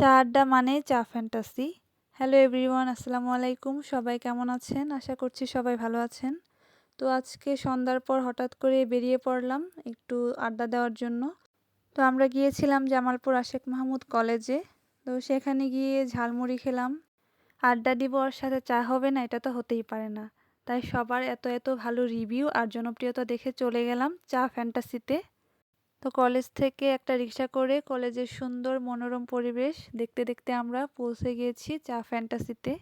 চা আড্ডা মানে চা ফ্যান্টাসি হ্যালো এভরিওয়ান আসসালামু আলাইকুম। সবাই কেমন আছেন? আশা করছি সবাই ভালো আছেন। তো আজকে সন্ধ্যার পর হঠাৎ করে বেরিয়ে পড়লাম একটু আড্ডা দেওয়ার জন্য। তো আমরা গিয়েছিলাম জামালপুর আশেক মাহমুদ কলেজে। তো সেখানে গিয়ে ঝালমুড়ি খেলাম। আড্ডা দিব ওর সাথে চা হবে না, এটা তো হতেই পারে না। তাই সবার এত এত ভালো রিভিউ আর জনপ্রিয়তা দেখে চলে গেলাম চা ফ্যান্টাসিতে তো কলেজ থেকে একটা রিক্সা করে কলেজের সুন্দর মনোরম পরিবেশ দেখতে দেখতে আমরা পৌঁছে গিয়েছি চা ফ্যান্টাসিতে।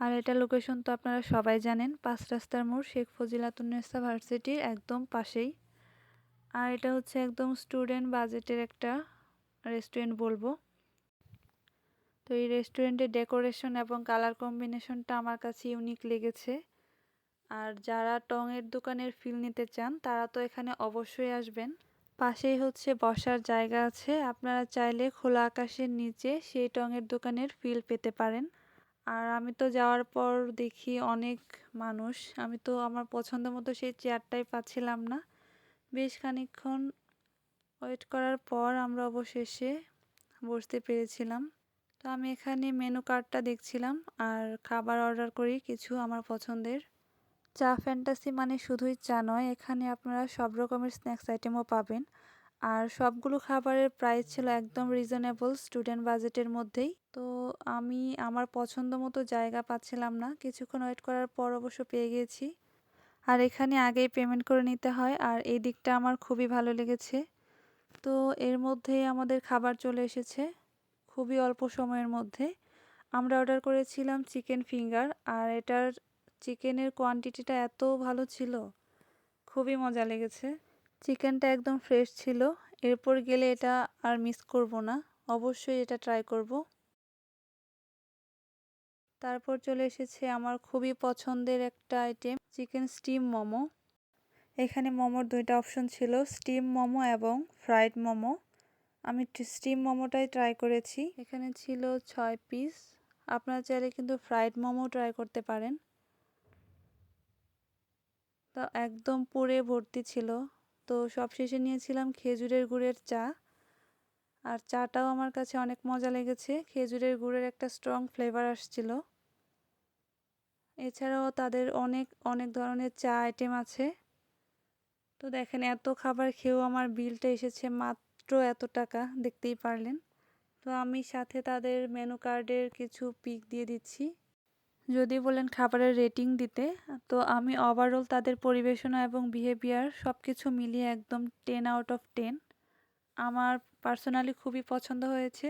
আর এটা লোকেশন তো আপনারা সবাই জানেন, পাঁচ রাস্তার মোড় শেখ ফজিলাতুন্নেসা ভার্সিটির একদম পাশেই। আর এটা হচ্ছে একদম স্টুডেন্ট বাজেটের একটা রেস্টুরেন্ট বলব। তো এই রেস্টুরেন্টের ডেকোরেশন এবং কালার কম্বিনেশনটা আমার কাছে ইউনিক লেগেছে। আর যারা টঙের দোকানের ফিল নিতে চান, তারা তো এখানে অবশ্যই আসবেন। পাশেই হচ্ছে বসার জায়গা আছে। আপনারা চাইলে খোলা আকাশের নিচে সেই টঙের দোকানের ফিল পেতে পারেন। আর আমি তো যাওয়ার পর দেখি অনেক মানুষ। আমি তো আমার পছন্দ মতো সেই চেয়ারটাই পাচ্ছিলাম না। বেশ খানিক্ষণ ওয়েট করার পর আমরা অবশেষে বসতে পেরেছিলাম। তো আমি এখানে মেনু কার্ডটা দেখছিলাম। আর খাবার অর্ডার করি কিছু আমার পছন্দের। চা ফ্যান্টাসি মানে শুধুই চা নয়, এখানে আপনারা সব রকমের স্ন্যাক্স আইটেমও পাবেন। আর সবগুলো খাবারের প্রাইস ছিল একদম রিজনেবল স্টুডেন্ট বাজেটের মধ্যেই। তো আমি আমার পছন্দ মতো জায়গা পাচ্ছিলাম না, কিছুক্ষণ ওয়েট করার পর অবশ্য পেয়ে গিয়েছি আর এখানে আগেই পেমেন্ট করে নিতে হয়, আর এই দিকটা আমার খুবই ভালো লেগেছে। তো এর মধ্যেই আমাদের খাবার চলে এসেছে, খুবই অল্প সময়ের মধ্যে। আমরা অর্ডার করেছিলাম চিকেন ফিঙ্গার আর এটার চিকেনের কোয়ান্টিটিটা এত ভালো ছিল, খুবই মজা লেগেছে। চিকেনটা একদম ফ্রেশ ছিল, এরপর গেলে এটা আর মিস করব না, অবশ্যই এটা ট্রাই করব। তারপর চলে এসেছে আমার খুবই পছন্দের একটা আইটেম চিকেন স্টিম মোমো এখানে মোমোর দুইটা অপশন ছিল স্টিম মোমো এবং ফ্রাইড মোমো আমি স্টিম মোমোটাই ট্রাই করেছি। এখানে ছিল ছয় পিস আপনারা চাইলে কিন্তু ফ্রাইড মোমো ট্রাই করতে পারেন। তা একদম পুরে ভর্তি ছিল। তো সবশেষে নিয়েছিলাম খেজুরের গুড়ের চা। আর চাটাও আমার কাছে অনেক মজা লেগেছে। খেজুরের গুড়ের একটা স্ট্রং ফ্লেভার আসছিল। এছাড়াও তাদের অনেক অনেক ধরনের চা আইটেম আছে। তো দেখেন, এত খাবার খেয়েও আমার বিলটা এসেছে মাত্র এত টাকা, দেখতেই পারলেন। তো আমি সাথে তাদের মেনু কার্ডের কিছু পিক দিয়ে দিচ্ছি। যদি বলেন খাবারের রেটিং দিতে, তো আমি ওভারঅল তাদের পরিবেশনা এবং বিহেভিয়ার সব কিছু মিলিয়ে একদম টেন আউট অফ টেন আমার পার্সোনালি খুবই পছন্দ হয়েছে।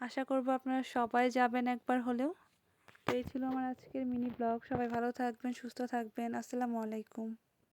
আশা করব আপনারা সবাই যাবেন একবার হলেও। তো এই ছিল আমার আজকের মিনি ব্লগ সবাই ভালো থাকবেন, সুস্থ থাকবেন। আসসালামু আলাইকুম।